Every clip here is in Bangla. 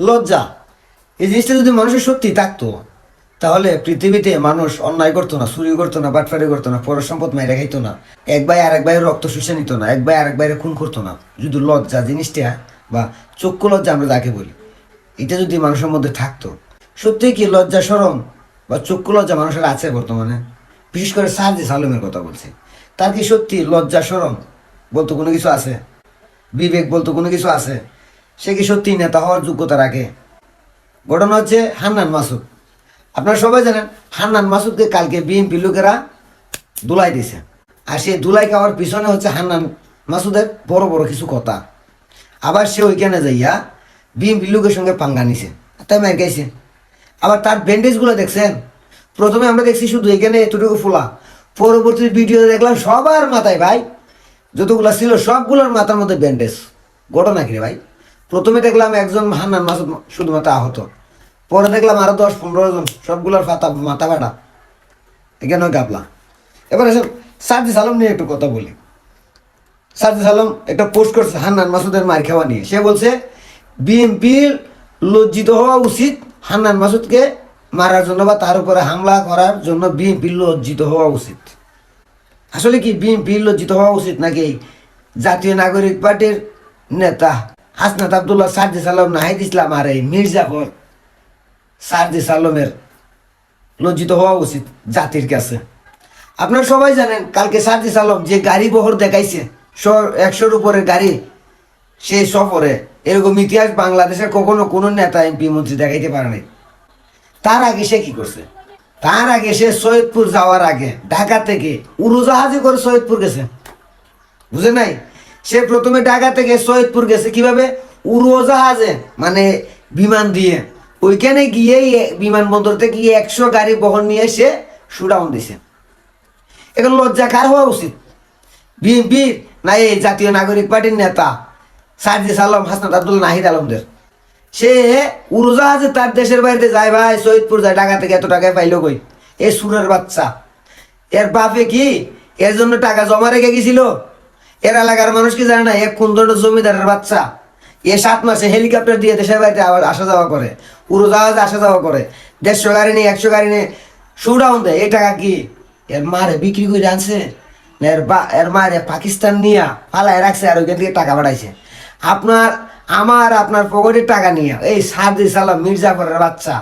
লজ্জা। এই জিনিসটা যদি মানুষের সত্যি থাকতো, তাহলে পৃথিবীতে মানুষ অন্যায় করতো না, চুরি করতো না, বাটফারি করতো না পর সম্পদ মেরে খাইতো না, এক ভাই আরেক ভাইয়ের রক্ত শুষে নিত না, এক ভাই আরেক ভাইয়ের খুন করতো না। যদি লজ্জা জিনিসটা বা চক্ষু লজ্জা আমরা যাকে বলি, এটা যদি মানুষের মধ্যে থাকতো সত্যি কি লজ্জা সরম বা চক্ষু লজ্জা মানুষের আছে বর্তমানে? বিশেষ করে সার্জিস আলমের কথা বলছি। তার কি সত্যি লজ্জা সরম বলতো কোনো কিছু আছে? বিবেক বলতো কোনো কিছু আছে? সে কি সত্যি নেতা হওয়ার যোগ্যতা রাখে? ঘটনা হচ্ছে হান্নান মাসুদ। আপনারা সবাই জানেন, হান্নান মাসুদকে কালকে বিএনপি লোকেরা দুলাই দিয়েছে। আর সেই দুলাই খাওয়ার পিছনে হচ্ছে হান্নান মাসুদের বড় বড় কিছু কথা। আবার সে ওইখানে যাইয়া বিএনপি লোকের সঙ্গে পাঙ্গা নিছে তাই মার গাইছে আবার তার ব্যান্ডেজগুলো দেখছেন? প্রথমে আমরা দেখছি শুধু এখানে এতটুকু ফোলা। পরবর্তী ভিডিও দেখলাম সবার মাথায় ভাই, যতগুলো ছিল সবগুলোর মাথার মধ্যে ব্যান্ডেজ ঘটনা কি রে ভাই? প্রথমে দেখলাম একজন হান্নান মাসুদ শুধুমাত্র আহত। পরে দেখলাম আরও দশ, পনেরো জন, সবগুলোর ফাতা, মাথা কাটা এখানেও গাবলা। এবার এসব সার্জিস আলম নিয়ে একটু কথা বলি। সার্জিস আলম একটা পোস্ট করছে হান্নান মাসুদের মার খাওয়া নিয়ে। সে বলছে বিএনপির লজ্জিত হওয়া উচিত হান্নান মাসুদকে মারার জন্য বা তার উপরে হামলা করার জন্য বিএনপির লজ্জিত হওয়া উচিত। আসলে কি বিএনপির লজ্জিত হওয়া উচিত নাকি জাতীয় নাগরিক পার্টির নেতা হাসনাত আবদুল্লাহ সার্জিস আলম নাহিদ ইসলাম আর এই মির্জাফর সার্জিস আলমের লজ্জিত হওয়া উচিত জাতির কাছে। আপনারা সবাই জানেন, কালকে সার্জিস আলম যে গাড়ি বহর দেখাইছে একশোর উপরে গাড়ি, সেই সফরে এরকম ইতিহাস বাংলাদেশের কখনো কোনো নেতা এমপি, মন্ত্রী দেখাইতে পারে নাই। তার আগে সে কি করছে? তার আগে সে সৈয়দপুর যাওয়ার আগে ঢাকা থেকে উড়োজাহাজে করে সৈয়দপুর গেছে। বুঝে নাই? সে প্রথমে ঢাকা থেকে সৈয়দপুর গেছে কীভাবে? উড়োজাহাজে মানে বিমান দিয়ে। ওইখানে গিয়ে বিমানবন্দর থেকে গিয়ে একশো গাড়ি বহন নিয়ে সে শুডাউন দিছে। এখন লজ্জা কার হওয়া উচিত? বিএনপির না এই জাতীয় নাগরিক পার্টির নেতা সার্জিস আলম, হাসনাত আব্দুল নাহিদ আলমদের। সে উড়োজাহাজে তার দেশের বাইরে যায়, ভাই, সৈয়দপুর যায়, ঢাকা থেকে এত টাকায় পাইলো কই? এ সুরের বাচ্চা। এর বাপে কি? এর জন্য টাকা জমা রেখে গেছিল? এর এলাকার মানুষ কি জানে না, এক কোন ধরনের জমিদারের বাচ্চা। এ সাত মাসে হেলিকপ্টার দিয়ে দেশের বাড়িতে আবার আসা যাওয়া করে, উড়োজাহাজে আসা যাওয়া করে। দেড়শো গাড়ি নিয়ে, একশো গাড়ি নিয়ে শুডাউন দেয়। এই টাকা কি? এর মারে বিক্রি করে আনছে এর বা এর মারে পাকিস্তান নিয়ে পালায় রাখছে আর ওইখান থেকে টাকা বাড়াইছে আপনার, আমার, আপনার পকেটের টাকা নিয়ে, এই সাদি সালাম মির্জাফরের বাচ্চা,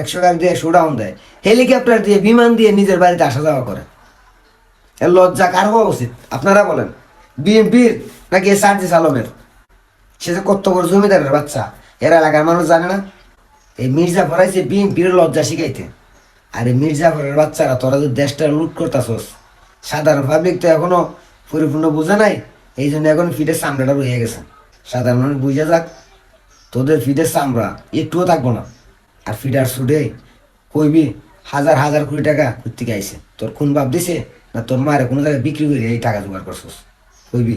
একশো গাড়ি দিয়ে শুডাউন দেয়। হেলিকপ্টার দিয়ে, বিমান দিয়ে নিজের বাড়িতে আসা যাওয়া করে। এর লজ্জা কার হওয়া উচিত? আপনারা বলেন। বিএনপির নাকি এই সার্জিস আলমের সে যে কত বড় জমিদারের বাচ্চা, এর এলাকার মানুষ জানে না? এই মির্জাফর আইছে বিএনপির লজ্জা শিখাইতে। আর এই মির্জাফরের বাচ্চারা, তোরা যে দেশটা লুট করতাছস, সাধারণ পাবলিক তো এখনও পরিপূর্ণ বুঝে নাই, এই জন্য এখন ফিটের চামড়াটা রয়ে গেছে। সাধারণ মানুষ বুঝে যাক, তোদের ফিটের চামড়া একটুও থাকব না। আর ফিডার ছুটে কইবি হাজার হাজার কোটি টাকা কোথেকে আইছে? তোর কোন বাপ দিছে না তোর মারে কোনো জায়গায় বিক্রি করে এই টাকা জোগাড় করছস? কইবি